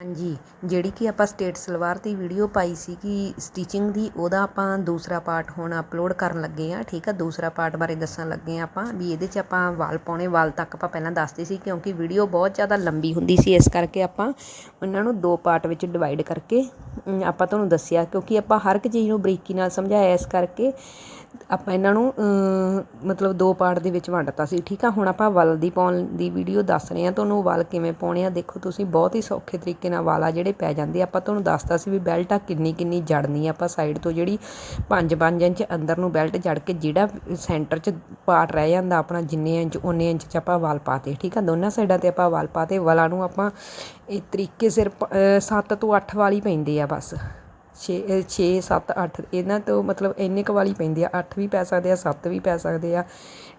ਹਾਂਜੀ, ਜਿਹੜੀ ਕਿ ਆਪਾਂ ਸਟੇਟ ਸਲਵਾਰ ਦੀ ਵੀਡੀਓ ਪਾਈ ਸੀਗੀ ਸਟਿਚਿੰਗ ਦੀ, ਉਹਦਾ ਆਪਾਂ ਦੂਸਰਾ ਪਾਰਟ ਹੁਣ ਅਪਲੋਡ ਕਰਨ ਲੱਗੇ ਆ ਠੀਕ ਆ? ਦੂਸਰਾ ਪਾਰਟ ਬਾਰੇ ਦੱਸਣ ਲੱਗੇ ਆ ਆਪਾਂ ਵੀ ਇਹਦੇ 'ਚ ਆਪਾਂ ਵਾਲ ਪਾਉਣੇ, ਵਾਲ ਤੱਕ ਆਪਾਂ ਪਹਿਲਾਂ ਦੱਸਦੇ ਸੀ ਕਿਉਂਕਿ ਵੀਡੀਓ ਬਹੁਤ ਜ਼ਿਆਦਾ ਲੰਬੀ ਹੁੰਦੀ ਸੀ, ਇਸ ਕਰਕੇ ਆਪਾਂ ਉਹਨਾਂ ਨੂੰ ਦੋ ਪਾਰਟ ਵਿੱਚ ਡਿਵਾਈਡ ਕਰਕੇ ਆਪਾਂ ਤੁਹਾਨੂੰ ਦੱਸਿਆ ਕਿਉਂਕਿ ਆਪਾਂ ਹਰ ਇੱਕ ਚੀਜ਼ ਨੂੰ ਬਰੀਕੀ ਨਾਲ ਸਮਝਾਇਆ, ਇਸ ਕਰਕੇ ਆਪਾਂ ਇਹਨਾਂ ਨੂੰ ਮਤਲਬ ਦੋ ਪਾਰਟ ਦੇ ਵਿੱਚ ਵੰਡਤਾ ਸੀ। ਠੀਕ ਆ, ਹੁਣ ਆਪਾਂ ਵਲ ਦੀ ਪਾਉਣ ਦੀ ਵੀਡੀਓ ਦੱਸ ਰਹੇ ਆ ਤੁਹਾਨੂੰ ਵਲ ਕਿਵੇਂ ਪਾਉਣੇ ਆ, ਦੇਖੋ ਤੁਸੀਂ ਬਹੁਤ ਹੀ ਸੌਖੇ ਤਰੀਕੇ ਨਾਲ ਵਾਲ ਆ ਜਿਹੜੇ ਪੈ ਜਾਂਦੇ ਆਪਾਂ ਤੁਹਾਨੂੰ ਦੱਸਤਾ ਸੀ ਵੀ ਬੈਲਟ ਆ ਕਿੰਨੀ ਕਿੰਨੀ ਜੜਨੀ ਆ। ਆਪਾਂ ਸਾਈਡ ਤੋਂ ਜਿਹੜੀ 5-5 ਇੰਚ ਅੰਦਰ ਨੂੰ ਬੈਲਟ ਜੜ ਕੇ ਜਿਹੜਾ ਸੈਂਟਰ 'ਚ ਪਾਰਟ ਰਹਿ ਜਾਂਦਾ ਆਪਣਾ, ਜਿੰਨੇ ਇੰਚ ਉਨੇ ਇੰਚ 'ਚ ਆਪਾਂ ਵਾਲ ਪਾਤੇ। ਠੀਕ ਆ, ਦੋਨਾਂ ਸਾਈਡਾਂ ਤੇ ਆਪਾਂ ਵਾਲ ਪਾਤੇ। ਵਾਲਾਂ ਨੂੰ ਆਪਾਂ ਇਹ ਤਰੀਕੇ ਸਿਰ 7 ਤੋਂ 8 ਵਾਲੀ ਪੈਂਦੇ ਆ ਬਸ। 6 6 7 8 ਇਹਨਾਂ ਤੋਂ ਮਤਲਬ ਇੰਨੇ ਕੁ ਵਾਲੀ ਪੈਂਦੀ ਆ, ਅੱਠ ਵੀ ਪੈ ਸਕਦੇ ਆ, ਸੱਤ ਵੀ ਪੈ ਸਕਦੇ ਆ।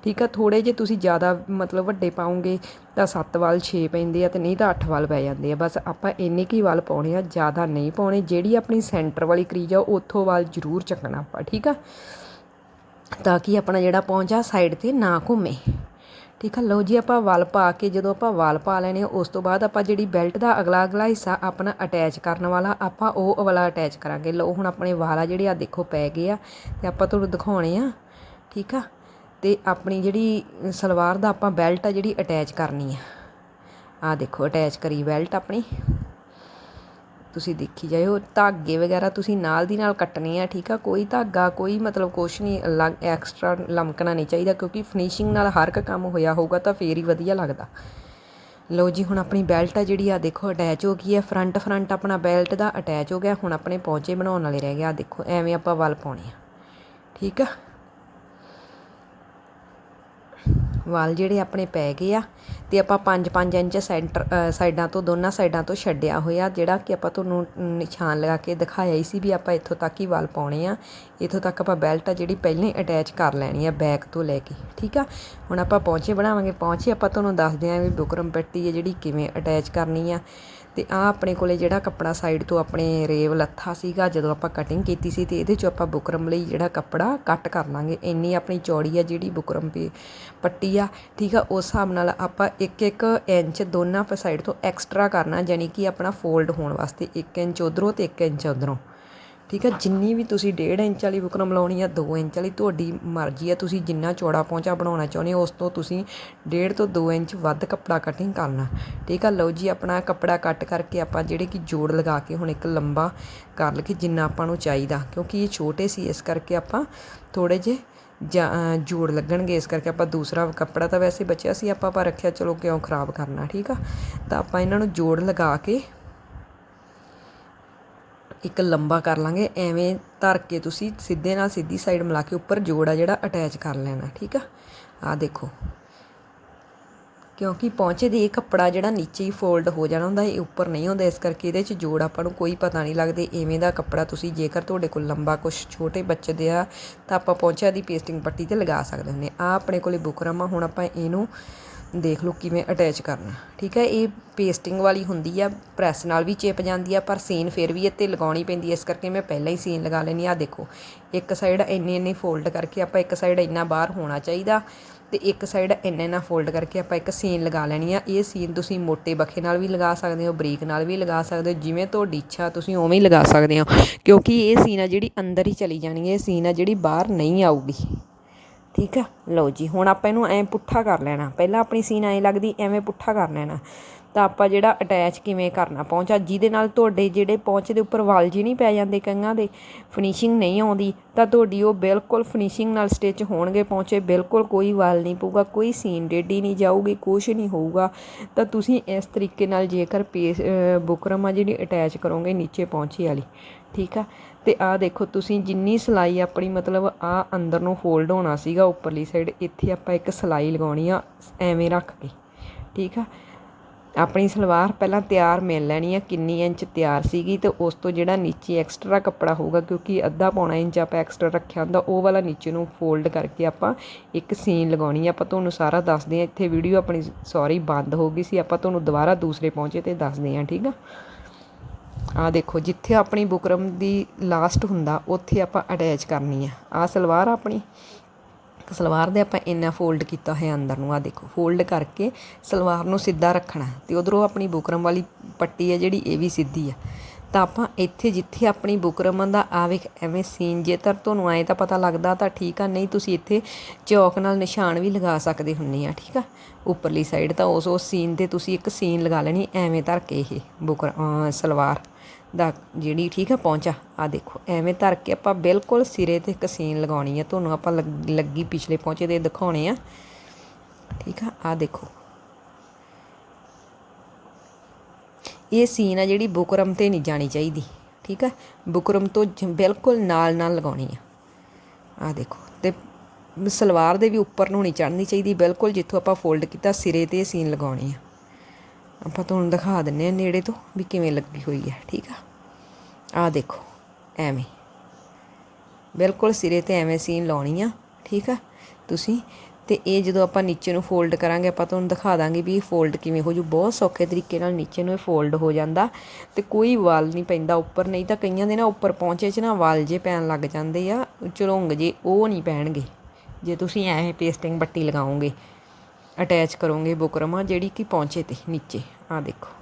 ਠੀਕ ਆ ਥੋੜੇ ਜੇ ਤੁਸੀਂ ਜ਼ਿਆਦਾ ਮਤਲਬ ਵੱਡੇ ਪਾਉਂਗੇ ਤਾਂ ਸੱਤ ਵਾਲ 6 ਪੈਂਦੇ ਆ ਤੇ ਨਹੀਂ ਤਾਂ ਅੱਠ ਵਾਲ ਪੈ ਜਾਂਦੇ ਆ। ਬਸ ਆਪਾਂ ਇੰਨੇ ਕੀ ਵਾਲ ਪਾਉਣੇ ਆ, ਜ਼ਿਆਦਾ ਨਹੀਂ ਪਾਉਣੇ। ਜਿਹੜੀ ਆਪਣੀ ਸੈਂਟਰ ਵਾਲੀ ਕਰੀਜ ਆ, ਉੱਥੋਂ ਵਾਲ ਜ਼ਰੂਰ ਚੱਕਣਾ ਆਪਾਂ, ਠੀਕ ਆ? ਤਾਂ ਕਿ ਆਪਣਾ ਜਿਹੜਾ ਪਹੁੰਚਾ ਸਾਈਡ ਤੇ ਨਾ ਘੁੰਮੇ। ਠੀਕ ਆ, ਲਓ ਜੀ ਆਪਾਂ ਵਲ ਪਾ ਕੇ ਜਦੋਂ ਆਪਾਂ ਵਲ ਪਾ ਲੈਣੇ ਉਸ ਤੋਂ ਬਾਅਦ ਆਪਾਂ ਜਿਹੜੀ ਬੈਲਟ ਦਾ ਅਗਲਾ ਅਗਲਾ ਹਿੱਸਾ ਆਪਣਾ ਅਟੈਚ ਕਰਨ ਵਾਲਾ, ਆਪਾਂ ਉਹ ਵਾਲਾ ਅਟੈਚ ਕਰਾਂਗੇ। ਲਓ ਹੁਣ ਆਪਣੇ ਵਾਲ ਆ ਜਿਹੜੇ ਆ ਦੇਖੋ ਪੈ ਗਏ ਆ ਤੇ ਆਪਾਂ ਤੁਹਾਨੂੰ ਦਿਖਾਉਣੇ ਆ, ਠੀਕ ਆ। ਤੇ ਆਪਣੀ ਜਿਹੜੀ ਸਲਵਾਰ ਦਾ ਆਪਾਂ ਬੈਲਟ ਆ ਜਿਹੜੀ ਅਟੈਚ ਕਰਨੀ ਆ। ਆ ਦੇਖੋ, ਅਟੈਚ ਕਰੀ ਬੈਲਟ ਆਪਣੀ। ਤੁਸੀਂ ਦੇਖੀ ਜਾਇਓ। ਧਾਗੇ ਵਗੈਰਾ ਤੁਸੀਂ ਨਾਲ ਦੀ ਨਾਲ ਕੱਟਣੇ ਆ, ਠੀਕ ਆ? ਕੋਈ ਧਾਗਾ, ਕੋਈ ਮਤਲਬ ਕੁਛ ਨਹੀਂ ਅਲੱਗ ਐਕਸਟਰਾ ਲਮਕਣਾ ਨਹੀਂ ਚਾਹੀਦਾ ਕਿਉਂਕਿ ਫਿਨਿਸ਼ਿੰਗ ਨਾਲ ਹਰ ਇੱਕ ਕੰਮ ਹੋਇਆ ਹੋਊਗਾ ਤਾਂ ਫੇਰ ਹੀ ਵਧੀਆ ਲੱਗਦਾ। ਲਓ ਜੀ, ਹੁਣ ਆਪਣੀ ਬੈਲਟ ਆ ਜਿਹੜੀ ਆ ਦੇਖੋ ਅਟੈਚ ਹੋ ਗਈ ਹੈ। ਫਰੰਟ ਫਰੰਟ ਆਪਣਾ ਬੈਲਟ ਦਾ ਅਟੈਚ ਹੋ ਗਿਆ। ਹੁਣ ਆਪਣੇ ਪੌਂਚੇ ਬਣਾਉਣ ਵਾਲੇ ਰਹਿ ਗਿਆ ਦੇਖੋ, ਐਵੇਂ ਆਪਾਂ ਵੱਲ ਪਾਉਣੇ ਆ। ਠੀਕ ਆ? ਵਾਲ ਜਿਹੜੇ ਆਪਣੇ ਪੈ ਗਏ ਆ ਤੇ ਆਪਾਂ 5-5 ਇੰਚ ਸੈਂਟਰ ਸਾਈਡਾਂ ਤੋਂ, ਦੋਨਾਂ ਸਾਈਡਾਂ ਤੋਂ ਛੱਡਿਆ ਹੋਇਆ ਜਿਹੜਾ ਕਿ ਆਪਾਂ ਤੁਹਾਨੂੰ ਨਿਸ਼ਾਨ ਲਗਾ ਕੇ ਦਿਖਾਇਆ ਹੀ ਸੀ ਵੀ ਆਪਾਂ ਇੱਥੋਂ ਤੱਕ ਹੀ ਵਾਲ ਪਾਉਣੇ ਆ। ਇੱਥੋਂ ਤੱਕ ਆਪਾਂ ਬੈਲਟ ਆ ਜਿਹੜੀ ਪਹਿਲਾਂ ਹੀ ਅਟੈਚ ਕਰ ਲੈਣੀ ਆ ਬੈਕ ਤੋਂ ਲੈ ਕੇ, ਠੀਕ ਆ? ਹੁਣ ਆਪਾਂ ਪਹੁੰਚੇ ਬਣਾਵਾਂਗੇ ਪਹੁੰਚੇ ਆਪਾਂ ਤੁਹਾਨੂੰ ਦੱਸਦੇ ਆਂ ਵੀ ਬੁਕਰਮ ਪੱਟੀ ਹੈ ਜਿਹੜੀ ਕਿਵੇਂ ਅਟੈਚ ਕਰਨੀ ਆ। ਤੇ ਆ ਆਪਣੇ ਕੋਲੇ ਜਿਹੜਾ ਕੱਪੜਾ ਸਾਈਡ ਤੋਂ ਆਪਣੇ ਰੇਵ ਲੱਥਾ ਸੀਗਾ, ਜਦੋਂ ਆਪਾਂ ਕਟਿੰਗ ਕੀਤੀ ਸੀ ਤੇ ਇਹਦੇ ਚੋਂ ਆਪਾਂ ਬੁਕਰਮ ਲਈ ਜਿਹੜਾ ਕੱਪੜਾ ਕੱਟ ਕਰ ਲਾਂਗੇ। ਇੰਨੀ ਆਪਣੀ ਚੌੜੀ ਆ ਜਿਹੜੀ ਬੁਕਰਮ ਪੇ ਪੱਟੀ ਆ, ਠੀਕ ਆ? ਉਸ ਹਿਸਾਬ ਨਾਲ ਆਪਾਂ 1-1 ਇੰਚ ਦੋਨਾਂ ਸਾਈਡ ਤੋਂ ਐਕਸਟਰਾ ਕਰਨਾ ਯਾਨੀ ਕਿ ਆਪਣਾ ਫੋਲਡ ਹੋਣ ਵਾਸਤੇ 1 ਇੰਚ ਉਧਰੋਂ ਤੇ 1 ਇੰਚ ਉਧਰੋਂ। ਠੀਕ ਆ ਜਿੰਨੀ ਵੀ ਤੁਸੀਂ ਡੇਢ ਇੰਚ ਵਾਲੀ ਬੁਕਰਮ ਲਾਉਣੀ ਆ 2 ਇੰਚ ਵਾਲੀ, ਤੁਹਾਡੀ ਮਰਜ਼ੀ ਆ, ਤੁਸੀਂ ਜਿੰਨਾ ਚੌੜਾ ਪਹੁੰਚਾ ਬਣਾਉਣਾ ਚਾਹੁੰਦੇ ਹੋ, ਉਸ ਤੋਂ ਤੁਸੀਂ ਡੇਢ ਤੋਂ 2 ਇੰਚ ਵੱਧ ਕੱਪੜਾ ਕਟਿੰਗ ਕਰਨਾ। ਠੀਕ ਆ, ਲਓ ਜੀ, ਆਪਣਾ ਕੱਪੜਾ ਕੱਟ ਕਰਕੇ ਆਪਾਂ ਜਿਹੜੇ ਕਿ ਜੋੜ ਲਗਾ ਕੇ ਹੁਣ ਇੱਕ ਲੰਬਾ ਕਰ ਲਈਏ, ਜਿੰਨਾ ਆਪਾਂ ਨੂੰ ਚਾਹੀਦਾ। ਕਿਉਂਕਿ ਇਹ ਛੋਟੇ ਸੀ, ਇਸ ਕਰਕੇ ਆਪਾਂ ਥੋੜੇ ਜਿਹੇ ਜਾਂ ਜੋੜ ਲੱਗਣਗੇ, ਇਸ ਕਰਕੇ ਆਪਾਂ ਦੂਸਰਾ ਕੱਪੜਾ ਤਾਂ ਵੈਸੇ ਬਚਿਆ ਸੀ, ਆਪਾਂ ਪਰ ਰੱਖਿਆ, ਚਲੋ ਕਿਉਂ ਖਰਾਬ ਕਰਨਾ, ਠੀਕ ਆ। ਤਾਂ ਆਪਾਂ ਇਹਨਾਂ ਨੂੰ ਜੋੜ ਲਗਾ ਕੇ ਇੱਕ ਲੰਬਾ ਕਰ ਲਾਂਗੇ, ਐਵੇਂ ਧਰ ਕੇ ਤੁਸੀਂ ਸਿੱਧੇ ਨਾਲ ਸਿੱਧੀ ਸਾਈਡ ਮਿਲਾ ਕੇ ਉੱਪਰ ਜੋੜ ਆ ਜਿਹੜਾ ਅਟੈਚ ਕਰ ਲੈਣਾ, ਠੀਕ ਆ? ਆ ਦੇਖੋ। ਕਿਉਂਕਿ ਪਹੁੰਚੇ ਦੇ ਇਹ ਕੱਪੜਾ ਜਿਹੜਾ ਨੀਚੇ ਹੀ ਫੋਲਡ ਹੋ ਜਾਣਾ ਹੁੰਦਾ, ਇਹ ਉੱਪਰ ਨਹੀਂ ਹੁੰਦਾ ਇਸ ਕਰਕੇ ਇਹਦੇ 'ਚ ਜੋੜ ਆਪਾਂ ਨੂੰ ਕੋਈ ਪਤਾ ਨਹੀਂ ਲੱਗਦੇ, ਐਵੇਂ ਦਾ ਕੱਪੜਾ ਤੁਸੀਂ ਜੇਕਰ ਤੁਹਾਡੇ ਕੋਲ ਲੰਬਾ ਕੁਝ ਛੋਟੇ ਬੱਚੇ ਦੇ ਆ, ਤਾਂ ਆਪਾਂ ਪਹੁੰਚਿਆ ਦੀ ਪੇਸਟਿੰਗ ਪੱਟੀ ਤੇ ਲਗਾ ਸਕਦੇ ਹੁੰਦੇ ਆ। ਆਪਣੇ ਕੋਲੇ ਬੁਕਰਮ ਆ, ਹੁਣ ਆਪਾਂ ਇਹਨੂੰ ਦੇਖ ਲਓ ਕਿਵੇਂ ਅਟੈਚ ਕਰਨਾ। ਠੀਕ ਹੈ, ਇਹ ਪੇਸਟਿੰਗ ਵਾਲੀ ਹੁੰਦੀ ਆ ਪ੍ਰੈਸ ਨਾਲ ਵੀ ਚਿਪ ਜਾਂਦੀ ਆ, ਪਰ ਸੀਨ ਫਿਰ ਵੀ ਇੱਥੇ ਲਗਾਉਣੀ ਪੈਂਦੀ ਇਸ ਕਰਕੇ ਮੈਂ ਪਹਿਲਾਂ ਹੀ ਸੀਨ ਲਗਾ ਲੈਣੀ ਆ। ਦੇਖੋ, ਇੱਕ ਸਾਈਡ ਇੰਨੇ ਇੰਨੇ ਫੋਲਡ ਕਰਕੇ ਆਪਾਂ ਇੱਕ ਸਾਈਡ ਇੰਨਾ ਬਾਹਰ ਹੋਣਾ ਚਾਹੀਦਾ ਤੇ ਇੱਕ ਸਾਈਡ ਇੰਨਾ ਇੰਨਾ ਫੋਲਡ ਕਰਕੇ ਆਪਾਂ ਇੱਕ ਸੀਨ ਲਗਾ ਲੈਣੀ ਆ। ਇਹ ਸੀਨ ਤੁਸੀਂ ਮੋਟੇ ਬਖੇ ਨਾਲ ਵੀ ਲਗਾ ਸਕਦੇ ਹੋ, ਬਰੀਕ ਨਾਲ ਵੀ ਲਗਾ ਸਕਦੇ ਹੋ, ਜਿਵੇਂ ਤੁਹਾਡੀ ਇੱਛਾ, ਤੁਸੀਂ ਉਵੇਂ ਹੀ ਲਗਾ ਸਕਦੇ ਹੋ। ਕਿਉਂਕਿ ਇਹ ਸੀਨ ਆ ਜਿਹੜੀ ਅੰਦਰ ਹੀ ਚਲੀ ਜਾਣੀ ਹੈ ਇਹ ਸੀਨ ਆ ਜਿਹੜੀ ਬਾਹਰ ਨਹੀਂ ਆਊਗੀ। ਠੀਕ ਆ? ਲਓ ਜੀ, ਹੁਣ ਆਪਾਂ ਇਹਨੂੰ ਐਂ ਪੁੱਠਾ ਕਰ ਲੈਣਾ। ਪਹਿਲਾਂ ਆਪਣੀ ਸੀਨ ਐਂ ਲੱਗਦੀ, ਐਵੇਂ ਪੁੱਠਾ ਕਰ ਲੈਣਾ। ਤਾਂ ਆਪਾਂ ਜਿਹੜਾ ਅਟੈਚ ਕਿਵੇਂ ਕਰਨਾ, ਪਹੁੰਚਾ ਜਿਹਦੇ ਨਾਲ ਤੁਹਾਡੇ ਜਿਹੜੇ ਪਹੁੰਚ ਦੇ ਉੱਪਰ ਵਾਲ ਜੀ ਨਹੀਂ ਪੈ ਜਾਂਦੇ ਕੰਗਾਂ ਦੇ ਫਿਨਿਸ਼ਿੰਗ ਨਹੀਂ ਆਉਂਦੀ, ਤਾਂ ਤੁਹਾਡੀ ਉਹ ਬਿਲਕੁਲ ਫਿਨਿਸ਼ਿੰਗ ਨਾਲ ਸਟਿਚ ਹੋਣਗੇ ਪਹੁੰਚੇ। ਬਿਲਕੁਲ ਕੋਈ ਵਾਲ ਨਹੀਂ ਪਊਗਾ, ਕੋਈ ਸੀਨ ਡੇਡੀ ਨਹੀਂ ਜਾਊਗੀ ਕੁਝ ਨਹੀਂ ਹੋਊਗਾ। ਤਾਂ ਤੁਸੀਂ ਇਸ ਤਰੀਕੇ ਨਾਲ ਜੇਕਰ ਪੇਸ ਬੁਕਰਮ ਆ ਜਿਹੜੀ ਅਟੈਚ ਕਰੋਗੇ, ਨੀਚੇ ਪਹੁੰਚੇ ਵਾਲੀ। ਠੀਕ ਆ? ਤੇ ਆਹ ਦੇਖੋ, ਤੁਸੀਂ ਜਿੰਨੀ ਸਲਾਈ ਆਪਣੀ, ਮਤਲਬ ਆ ਅੰਦਰ ਨੂੰ ਫੋਲਡ ਹੋਣਾ ਸੀਗਾ, ਉੱਪਰਲੀ ਸਾਈਡ ਇੱਥੇ ਆਪਾਂ ਇੱਕ ਸਲਾਈ ਲਗਾਉਣੀ ਆ, ਐਵੇਂ ਰੱਖ ਕੇ, ਠੀਕ ਆ? ਆਪਣੀ ਸਲਵਾਰ ਪਹਿਲਾਂ ਤਿਆਰ ਮਿਲ ਲੈਣੀ ਆ, ਕਿੰਨੀ ਇੰਚ ਤਿਆਰ ਸੀਗੀ ਤੇ ਉਸ ਤੋਂ ਜਿਹੜਾ ਨੀਚੇ ਐਕਸਟਰਾ ਕੱਪੜਾ ਹੋਊਗਾ, ਕਿਉਂਕਿ ਅੱਧਾ ਪੌਣਾ ਇੰਚ ਆਪਾਂ ਐਕਸਟਰਾ ਰੱਖਿਆ ਹੁੰਦਾ, ਉਹ ਵਾਲਾ ਨੀਚੇ ਨੂੰ ਫੋਲਡ ਕਰਕੇ ਆਪਾਂ ਇੱਕ ਸੀਨ ਲਗਾਉਣੀ ਆ। ਆਪਾਂ ਤੁਹਾਨੂੰ ਸਾਰਾ ਦੱਸਦੇ ਆ, ਇੱਥੇ ਵੀਡੀਓ ਆਪਣੀ ਸੌਰੀ ਬੰਦ ਹੋ ਗਈ ਸੀ, ਆਪਾਂ ਤੁਹਾਨੂੰ ਦੁਬਾਰਾ ਦੂਸਰੇ ਪਹੁੰਚੇ ਤੇ ਦੱਸਦੇ ਆ, ਠੀਕ ਆ? ਆ ਦੇਖੋ, ਜਿੱਥੇ ਆਪਣੀ ਬੁਕਰਮ ਦੀ ਲਾਸਟ ਹੁੰਦਾ, ਉੱਥੇ ਆਪਾਂ ਅਟੈਚ ਕਰਨੀ ਆ। ਆ ਸਲਵਾਰ ਆਪਣੀ। ਸਲਵਾਰ ਦੇ ਆਪਾਂ ਇੰਨਾ ਫੋਲਡ ਕੀਤਾ ਹੋਇਆ ਅੰਦਰ ਨੂੰ, ਆ ਦੇਖੋ ਫੋਲਡ ਕਰਕੇ ਸਲਵਾਰ ਨੂੰ ਸਿੱਧਾ ਰੱਖਣਾ ਤੇ ਉਧਰੋਂ ਆਪਣੀ ਬੁਕਰਮ ਵਾਲੀ ਪੱਟੀ ਹੈ ਜਿਹੜੀ, ਇਹ ਵੀ ਸਿੱਧੀ ਆ। ਤਾਂ ਆਪਾਂ ਇੱਥੇ ਜਿੱਥੇ ਆਪਣੀ ਬੁਕਰਮ ਦਾ, ਆ ਵੇਖ, ਐਵੇਂ ਸੀਨ ਜੇਕਰ ਤੁਹਾਨੂੰ ਆਏ ਤਾਂ ਪਤਾ ਲੱਗਦਾ ਤਾਂ ਠੀਕ ਆ, ਨਹੀਂ ਤੁਸੀਂ ਇੱਥੇ ਚੌਕ ਨਾਲ ਨਿਸ਼ਾਨ ਵੀ ਲਗਾ ਸਕਦੇ ਹੁੰਨੇ ਆ, ਠੀਕ ਆ। ਉੱਪਰਲੀ ਸਾਈਡ ਤਾਂ ਉਸ ਉਸ ਸੀਨ ਤੇ ਤੁਸੀਂ ਇੱਕ ਸੀਨ ਲਗਾ ਲੈਣੀ, ਐਵੇਂ ਧਰ ਕੇ ਇਹ ਬੁਕਰ ਸਲਵਾਰ। ਦਾ ਜਿਹੜੀ ਠੀਕ ਆ, ਪਹੁੰਚਾ। ਆ ਦੇਖੋ, ਐਵੇਂ ਧਰ ਕੇ ਆਪਾਂ ਬਿਲਕੁਲ ਸਿਰੇ ਤੇ ਇੱਕ ਸੀਨ ਲਗਾਉਣੀ ਹੈ ਤੁਹਾਨੂੰ ਆਪਾਂ ਲੱਗ- ਲੱਗੀ ਪਿਛਲੇ ਪਹੁੰਚੇ ਦੇ ਦਿਖਾਉਣੇ ਆ। ਠੀਕ ਆ ਆ ਦੇਖੋ। ਇਹ ਸੀਨ ਆ ਜਿਹੜੀ ਬੁਕਰਮ ਤੇ ਨਹੀਂ ਜਾਣੀ ਚਾਹੀਦੀ, ਠੀਕ ਆ? ਬੁਕਰਮ ਤੋਂ ਬਿਲਕੁਲ ਨਾਲ ਨਾਲ ਲਗਾਉਣੀ ਆ। ਆ ਦੇਖੋ, ਤੇ ਸਲਵਾਰ ਦੇ ਵੀ ਉੱਪਰ ਨੂੰ ਨਹੀਂ ਚੜਨੀ ਚਾਹੀਦੀ, ਬਿਲਕੁਲ ਜਿੱਥੋਂ ਆਪਾਂ ਫੋਲਡ ਕੀਤਾ, ਸਿਰੇ ਤੇ ਇਹ ਸੀਨ ਲਗਾਉਣੀ ਆ। ਆਪਾਂ ਤੁਹਾਨੂੰ ਦਿਖਾ ਦਿੰਨੇ ਆ ਨੇੜੇ ਤੋਂ ਵੀ ਕਿਵੇਂ ਲੱਗੀ ਹੋਈ ਹੈ ਠੀਕ ਆ? ਆ ਦੇਖੋ, ਐਵੇਂ। ਬਿਲਕੁਲ ਸਿਰੇ ਤੇ ਐਵੇਂ ਸੀਨ ਲਾਉਣੀ ਆ, ਠੀਕ ਆ? ਤੁਸੀਂ, ਤੇ ਇਹ ਜਦੋਂ ਆਪਾਂ ਨੀਚੇ ਨੂੰ ਫੋਲਡ ਕਰਾਂਗੇ, ਆਪਾਂ ਤੁਹਾਨੂੰ ਦਿਖਾ ਦਾਂਗੇ ਵੀ ਇਹ ਫੋਲਡ ਕਿਵੇਂ ਹੋ ਜੂ। ਬਹੁਤ ਸੌਖੇ ਤਰੀਕੇ ਨਾਲ ਨੀਚੇ ਨੂੰ ਇਹ ਫੋਲਡ ਹੋ ਜਾਂਦਾ। ਤੇ ਕੋਈ ਵਾਲ ਨਹੀਂ ਪੈਂਦਾ ਉੱਪਰ, ਨਹੀਂ ਤਾਂ ਕਈਆਂ ਦੇ ਨਾ ਉੱਪਰ ਪਹੁੰਚੇ 'ਚ ਨਾ ਵਾਲ ਜੇ ਪੈਣ ਲੱਗ ਜਾਂਦੇ ਆ, ਚੁਰੰਗ ਜੇ, ਉਹ ਨਹੀਂ ਪੈਣਗੇ। ਜੇ ਤੁਸੀਂ ਐਵੇਂ ਪੇਸਟਿੰਗ ਬੱਟੀ ਲਗਾਓਗੇ ਅਟੈਚ ਕਰੋਗੇ ਬੁਕਰਮ, ਜਿਹੜੀ ਕਿ ਪਹੁੰਚੇ ਤੇ, ਨੀਚੇ। ਆ ਦੇਖੋ।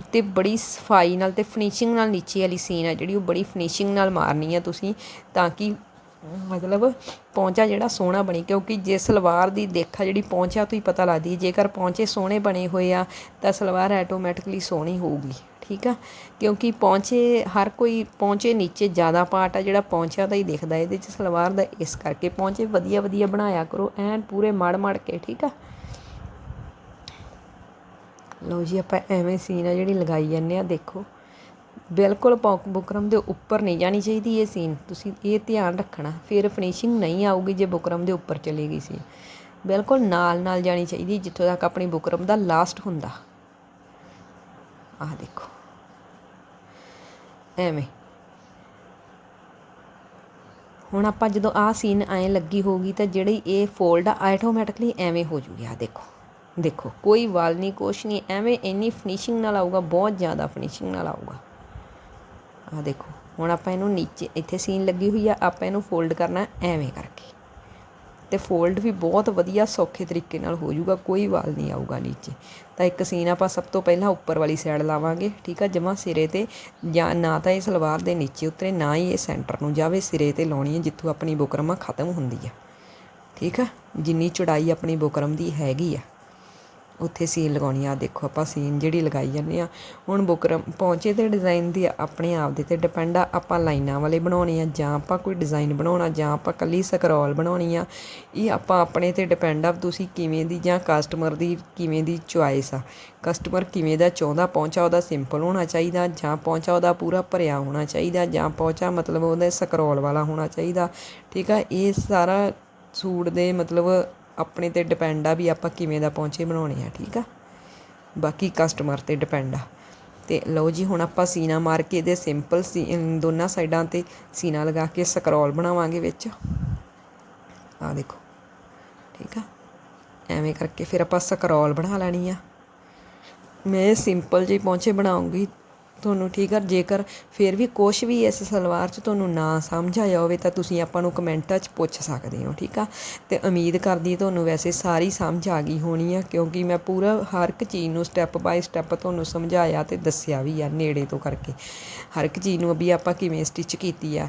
ਅਤੇ ਬੜੀ ਸਫ਼ਾਈ ਨਾਲ ਅਤੇ ਫਿਨਿਸ਼ਿੰਗ ਨਾਲ ਨੀਚੇ ਵਾਲੀ ਸੀਨ ਆ ਜਿਹੜੀ ਉਹ ਬੜੀ ਫਿਨਿਸ਼ਿੰਗ ਨਾਲ ਮਾਰਨੀ ਆ ਤੁਸੀਂ, ਤਾਂ ਕਿ ਮਤਲਬ ਪਹੁੰਚਾ ਜਿਹੜਾ ਸੋਹਣਾ ਬਣੇ, ਕਿਉਂਕਿ ਜੇ ਸਲਵਾਰ ਦੀ ਦੇਖਾ ਜਿਹੜੀ ਪਹੁੰਚਿਆ ਤੋਂ ਹੀ ਪਤਾ ਲੱਗਦੀ, ਜੇਕਰ ਪਹੁੰਚੇ ਸੋਹਣੇ ਬਣੇ ਹੋਏ ਆ, ਤਾਂ ਸਲਵਾਰ ਆਟੋਮੈਟਿਕਲੀ ਸੋਹਣੀ ਹੋਊਗੀ, ਠੀਕ ਆ? ਕਿਉਂਕਿ ਪਹੁੰਚੇ ਹਰ ਕੋਈ ਪਹੁੰਚੇ ਨੀਚੇ ਜ਼ਿਆਦਾ ਪਾਰਟ ਆ, ਜਿਹੜਾ ਪਹੁੰਚਿਆ ਤਾਂ ਹੀ ਦਿਖਦਾ, ਇਹਦੇ 'ਚ ਸਲਵਾਰ ਦਾ ਇਸ ਕਰਕੇ ਪਹੁੰਚੇ ਵਧੀਆ ਵਧੀਆ ਬਣਾਇਆ ਕਰੋ, ਐਨ ਪੂਰੇ ਮੜ ਮੜ ਕੇ, ਠੀਕ ਆ? ਲਓ ਜੀ, ਆਪਾਂ ਐਵੇਂ ਸੀਨ ਆ ਜਿਹੜੀ ਲਗਾਈ ਜਾਂਦੇ ਆ, ਦੇਖੋ। ਬਿਲਕੁਲ ਪੌਕ ਬੁਕਰਮ ਦੇ ਉੱਪਰ ਨਹੀਂ ਜਾਣੀ ਚਾਹੀਦੀ ਇਹ ਸੀਨ ਤੁਸੀਂ ਇਹ ਧਿਆਨ ਰੱਖਣਾ, ਫਿਰ ਫਿਨਿਸ਼ਿੰਗ ਨਹੀਂ ਆਊਗੀ ਜੇ ਬੁਕਰਮ ਦੇ ਉੱਪਰ ਚਲੀ ਗਈ ਸੀ। ਬਿਲਕੁਲ ਨਾਲ ਨਾਲ ਜਾਣੀ ਚਾਹੀਦੀ, ਜਿੱਥੋਂ ਤੱਕ ਆਪਣੀ ਬੁਕਰਮ ਦਾ ਲਾਸਟ ਹੁੰਦਾ। ਆਹ ਦੇਖੋ। ਐਵੇਂ। ਹੁਣ ਆਪਾਂ ਜਦੋਂ ਆਹ ਸੀਨ ਐਂ ਲੱਗੀ ਹੋਊਗੀ ਤਾਂ ਜਿਹੜੀ ਇਹ ਫੋਲਡ ਆ ਆਟੋਮੈਟਿਕਲੀ ਐਵੇਂ ਹੋ ਜੂਗੀ। ਆ ਦੇਖੋ। ਦੇਖੋ, ਕੋਈ ਵਾਲ ਨਹੀਂ, ਕੁਛ ਨਹੀਂ, ਐਵੇਂ ਇੰਨੀ ਫਿਨਿਸ਼ਿੰਗ ਨਾਲ ਆਊਗਾ, ਬਹੁਤ ਜ਼ਿਆਦਾ ਫਿਨਿਸ਼ਿੰਗ ਨਾਲ ਆਊਗਾ। ਆ ਦੇਖੋ, ਹੁਣ ਆਪਾਂ ਇਹਨੂੰ ਨੀਚੇ, ਇੱਥੇ ਸੀਨ ਲੱਗੀ ਹੋਈ ਆ, ਆਪਾਂ ਇਹਨੂੰ ਫੋਲਡ ਕਰਨਾ ਐਵੇਂ ਕਰਕੇ। ਤੇ ਫੋਲਡ ਵੀ ਬਹੁਤ ਵਧੀਆ ਸੌਖੇ ਤਰੀਕੇ ਨਾਲ ਹੋ ਜਾਊਗਾ, ਕੋਈ ਵਾਲ ਨਹੀਂ ਆਊਗਾ ਨੀਚੇ। ਤਾਂ ਇੱਕ ਸੀਨ ਆਪਾਂ ਸਭ ਤੋਂ ਪਹਿਲਾਂ ਉੱਪਰ ਵਾਲੀ ਸਾਈਡ ਲਾਵਾਂਗੇ, ਠੀਕ ਆ, ਜਮਾ ਸਿਰੇ ਤੇ, ਜਾਂ ਨਾ ਤਾਂ ਇਹ ਸਲਵਾਰ ਦੇ ਨੀਚੇ ਉਤਰੇ, ਨਾ ਹੀ ਇਹ ਸੈਂਟਰ ਨੂੰ ਜਾਵੇ, ਸਿਰੇ ਤੇ ਲਾਉਣੀ ਹੈ, ਜਿੱਥੋਂ ਆਪਣੀ ਬੁਕਰਮ ਖਤਮ ਹੁੰਦੀ ਆ। ਠੀਕ ਆ, ਜਿੰਨੀ ਚੌੜਾਈ ਆਪਣੀ ਬੁਕਰਮ ਦੀ ਹੈਗੀ ਆ। ਉੱਥੇ ਸੀਨ ਲਗਾਉਣੀ ਆ। ਦੇਖੋ ਆਪਾਂ ਸੀਨ ਜਿਹੜੀ ਲਗਾਈ ਜਾਂਦੇ ਆ। ਹੁਣ ਬੁਕਰਮ ਪਹੁੰਚੇ ਤੇ ਡਿਜ਼ਾਈਨ ਦੀ ਆਪਣੇ ਆਪ ਦੇ ਤੇ ਡਿਪੈਂਡ ਆ ਆਪਾਂ ਲਾਈਨਾਂ ਵਾਲੇ ਬਣਾਉਣੇ ਆ ਜਾਂ ਆਪਾਂ ਕੋਈ ਡਿਜ਼ਾਈਨ ਬਣਾਉਣਾ ਜਾਂ ਆਪਾਂ ਕੱਲੀ ਸਕਰੋਲ ਬਣਾਉਣੀ ਆ। ਇਹ ਆਪਾਂ ਆਪਣੇ ਤੇ ਡਿਪੈਂਡ ਆ ਤੁਸੀਂ ਕਿਵੇਂ ਦੀ ਜਾਂ ਕਸਟਮਰ ਦੀ ਕਿਵੇਂ ਦੀ ਚੁਆਇਸ ਆ। ਕਸਟਮਰ ਕਿਵੇਂ ਦਾ ਚਾਹੁੰਦਾ ਪਹੁੰਚਾ ਉਹਦਾ ਸਿੰਪਲ ਹੋਣਾ ਚਾਹੀਦਾ ਜਾਂ ਪਹੁੰਚਾ ਉਹਦਾ ਪੂਰਾ ਭਰਿਆ ਹੋਣਾ ਚਾਹੀਦਾ ਜਾਂ ਪਹੁੰਚਾ ਮਤਲਬ ਉਹਦਾ ਸਕਰੋਲ ਵਾਲਾ ਹੋਣਾ ਚਾਹੀਦਾ। ਠੀਕ ਆ, ਇਹ ਸਾਰਾ ਸੂਟ ਦੇ ਮਤਲਬ ਆਪਣੇ ਤੇ ਡਿਪੈਂਡ ਆ ਵੀ ਆਪਾਂ ਕਿਵੇਂ ਦਾ ਪਹੁੰਚੇ ਬਣਾਉਣੇ ਆ, ਠੀਕ ਆ? ਬਾਕੀ ਕਸਟਮਰ ਤੇ ਡਿਪੈਂਡ ਆ। ਤੇ ਲਓ ਜੀ, ਹੁਣ ਆਪਾਂ ਸੀਨਾ ਮਾਰ ਕੇ ਇਹਦੇ ਸਿੰਪਲ ਸੀ ਦੋਨਾਂ ਸਾਈਡਾਂ ਤੇ ਸੀਨਾ ਲਗਾ ਕੇ ਸਕਰੋਲ ਬਣਾਵਾਂਗੇ ਵਿੱਚ। ਆ ਦੇਖੋ, ਠੀਕ ਆ? ਐਵੇਂ ਕਰਕੇ ਫਿਰ ਆਪਾਂ ਸਕਰੋਲ ਬਣਾ ਲੈਣੀ ਆ। ਮੈਂ ਸਿੰਪਲ ਜਿਹੀ ਪਹੁੰਚੇ ਬਣਾਉਂਗੀ। ਤੁਹਾਨੂੰ ਠੀਕ ਆ, ਜੇਕਰ ਫਿਰ ਵੀ ਕੁਛ ਵੀ ਇਸ ਸਲਵਾਰ 'ਚ ਤੁਹਾਨੂੰ ਨਾ ਸਮਝ ਆਇਆ ਹੋਵੇ, ਤਾਂ ਤੁਸੀਂ ਆਪਾਂ ਨੂੰ ਕਮੈਂਟਾਂ 'ਚ ਪੁੱਛ ਸਕਦੇ ਹੋ, ਠੀਕ ਆ? ਤੇ ਉਮੀਦ ਕਰਦੀ ਤੁਹਾਨੂੰ ਵੈਸੇ ਸਾਰੀ ਸਮਝ ਆ ਗਈ ਹੋਣੀ ਆ, ਕਿਉਂਕਿ ਮੈਂ ਪੂਰਾ ਹਰ ਇੱਕ ਚੀਜ਼ ਨੂੰ ਸਟੈਪ ਬਾਈ ਸਟੈਪ ਤੁਹਾਨੂੰ ਸਮਝਾਇਆ ਤੇ ਦੱਸਿਆ ਵੀ ਆ ਨੇੜੇ ਤੋਂ ਕਰਕੇ। ਹਰ ਇੱਕ ਚੀਜ਼ ਨੂੰ ਵੀ ਆਪਾਂ ਕਿਵੇਂ ਸਟਿਚ ਕੀਤੀ ਆ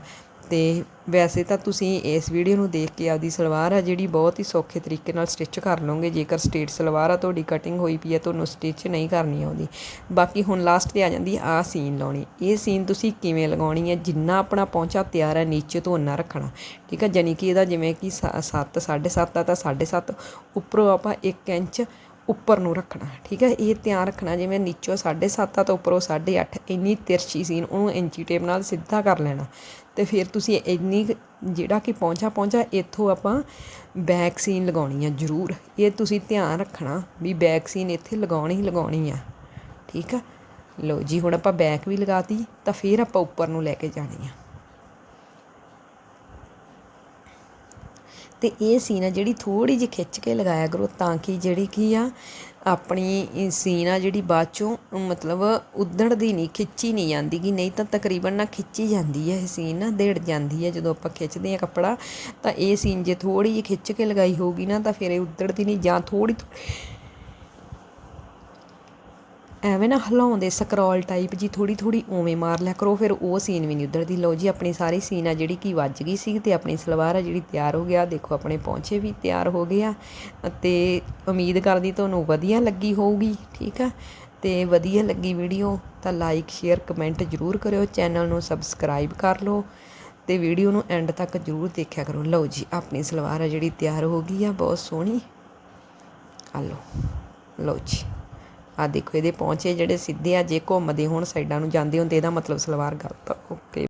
ਤੇ ਵੈਸੇ ਤਾਂ ਤੁਸੀਂ ਇਸ ਵੀਡੀਓ ਨੂੰ ਦੇਖ ਕੇ ਆਪਦੀ ਸਲਵਾਰ ਆ ਜਿਹੜੀ ਬਹੁਤ ਹੀ ਸੌਖੇ ਤਰੀਕੇ ਨਾਲ ਸਟਿਚ ਕਰ ਲਓਗੇ। ਜੇਕਰ ਸਟੇਟ ਸਲਵਾਰ ਆ, ਤੁਹਾਡੀ ਕਟਿੰਗ ਹੋਈ ਪਈ ਹੈ ਤੁਹਾਨੂੰ ਸਟਿਚ ਨਹੀਂ ਕਰਨੀ ਆਉਂਦੀ। ਬਾਕੀ ਹੁਣ ਲਾਸਟ ਤੇ ਆ ਜਾਂਦੀ ਆ ਸੀਨ ਲਾਉਣੀ। ਇਹ ਸੀਨ ਤੁਸੀਂ ਕਿਵੇਂ ਲਗਾਉਣੀ ਹੈ ਜਿੰਨਾ ਆਪਣਾ ਪਹੁੰਚਾ ਤਿਆਰ ਹੈ ਨੀਚੇ ਤੋਂ ਉਨਾ ਰੱਖਣਾ। ਠੀਕ ਹੈ ਜਾਨੀ ਕਿ ਇਹਦਾ ਜਿਵੇਂ ਕਿ 7 7.5 ਆ, ਤਾਂ 7.5 ਉੱਪਰੋਂ ਆਪਾਂ 1 ਇੰਚ ਉੱਪਰ ਨੂੰ ਰੱਖਣਾ, ਠੀਕ ਹੈ? ਇਹ ਧਿਆਨ ਰੱਖਣਾ, ਜਿਵੇਂ ਨੀਚੋਂ 7.5 ਆ ਤਾਂ ਉੱਪਰੋਂ 8.5 ਇੰਨੀ ਤਿਰਛੀ ਸੀਨ ਉਹਨੂੰ ਇੰਚੀ ਟੇਪ ਨਾਲ ਸਿੱਧਾ ਕਰ ਲੈਣਾ। ਤੇ ਫਿਰ ਤੁਸੀਂ ਇੰਨੀ ਜਿਹੜਾ ਕਿ ਪਹੁੰਚਾ ਪਹੁੰਚਾ ਇੱਥੋਂ ਆਪਾਂ ਬੈਕ ਸੀਨ ਲਗਾਉਣੀ ਆ, ਜ਼ਰੂਰ। ਇਹ ਤੁਸੀਂ ਧਿਆਨ ਰੱਖਣਾ ਵੀ ਬੈਕ ਸੀਨ ਇੱਥੇ ਲਗਾਉਣੀ ਹੀ ਲਗਾਉਣੀ ਆ, ਠੀਕ ਆ? ਲਓ ਜੀ, ਹੁਣ ਆਪਾਂ ਬੈਕ ਵੀ ਲਗਾਤੀ, ਤਾਂ ਫਿਰ ਆਪਾਂ ਉੱਪਰ ਨੂੰ ਲੈ ਕੇ ਜਾਣੀ ਆ। ਤੇ ਇਹ ਸੀਨ ਆ ਜਿਹੜੀ ਥੋੜੀ ਜਿਹੀ ਖਿੱਚ ਕੇ ਲਗਾਇਆ ਕਰੋ ਤਾਂ ਕਿ ਜਿਹੜੀ ਕੀ ਆ, ਆਪਣੀ ਸੀਨ ਆ ਜਿਹੜੀ ਬਾਅਦ ਚੋਂ ਮਤਲਬ ਉਦੜਦੀ ਨਹੀਂ, ਖਿੱਚੀ ਨਹੀਂ ਜਾਂਦੀ ਕਿ ਨਹੀਂ ਤਾਂ ਤਕਰੀਬਨ ਨਾ ਖਿੱਚੀ ਜਾਂਦੀ ਹੈ ਇਹ ਸੀਨ ਨਾ, ਦੇੜ ਜਾਂਦੀ ਹੈ ਜਦੋਂ ਆਪਾਂ ਖਿੱਚਦੇ ਆ ਕੱਪੜਾ। ਤਾਂ ਇਹ ਸੀਨ ਜੇ ਥੋੜੀ ਜਿਹੀ ਖਿੱਚ ਕੇ ਲਗਾਈ ਹੋਊਗੀ ਨਾ ਤਾਂ ਫਿਰ ਇਹ ਉਦੜਦੀ ਨਹੀਂ ਜਾਂ ਥੋੜੀ ਐਵੇਂ ਨਾ ਹਿਲਾਉਂਦੇ, ਸਕਰੋਲ ਟਾਈਪ ਜੀ ਥੋੜੀ ਥੋੜੀ ਉਵੇਂ ਮਾਰ ਲਿਆ ਕਰੋ, ਫਿਰ ਉਹ ਸੀਨ ਵੀ ਨਹੀਂ ਉਧਰਦੀ ਲਓ ਜੀ, ਆਪਣੀ ਸਾਰੀ ਸੀਨ ਆ ਜਿਹੜੀ ਕਿ ਵੱਜ ਗਈ ਸੀ ਤੇ ਆਪਣੀ ਸਲਵਾਰ ਆ ਜਿਹੜੀ ਤਿਆਰ ਹੋ ਗਿਆ। ਦੇਖੋ, ਆਪਣੇ ਪੌਂਚੇ ਵੀ ਤਿਆਰ ਹੋ ਗਏ ਆ ਤੇ ਉਮੀਦ ਕਰਦੀ ਤੁਹਾਨੂੰ ਵਧੀਆ ਲੱਗੀ ਹੋਊਗੀ, ਠੀਕ ਆ? ਤੇ ਵਧੀਆ ਲੱਗੀ ਵੀਡੀਓ ਤਾਂ ਲਾਈਕ ਸ਼ੇਅਰ ਕਮੈਂਟ ਜ਼ਰੂਰ ਕਰਿਓ ਚੈਨਲ ਨੂੰ ਸਬਸਕ੍ਰਾਈਬ ਕਰ ਲਓ ਤੇ ਵੀਡੀਓ ਨੂੰ ਐਂਡ ਤੱਕ ਜ਼ਰੂਰ ਦੇਖਿਆ ਕਰੋ। ਲਓ ਜੀ, ਆਪਣੀ ਸਲਵਾਰ ਆ ਜਿਹੜੀ ਤਿਆਰ ਹੋ ਗਈ ਆ, ਬਹੁਤ ਸੋਹਣੀ। ਆ ਲਓ ਲਓ ਜੀ। ਆ ਦੇਖੋ, ਇਹਦੇ ਪਹੁੰਚੇ ਜਿਹੜੇ ਸਿੱਧੇ ਆ, ਜੇ ਘੁੰਮਦੇ ਹੋਣ ਸਾਈਡਾਂ ਨੂੰ ਜਾਂਦੇ ਹੁੰਦੇ ਇਹਦਾ ਮਤਲਬ ਸਲਵਾਰ ਗਲਤ ਆ। ਓਕੇ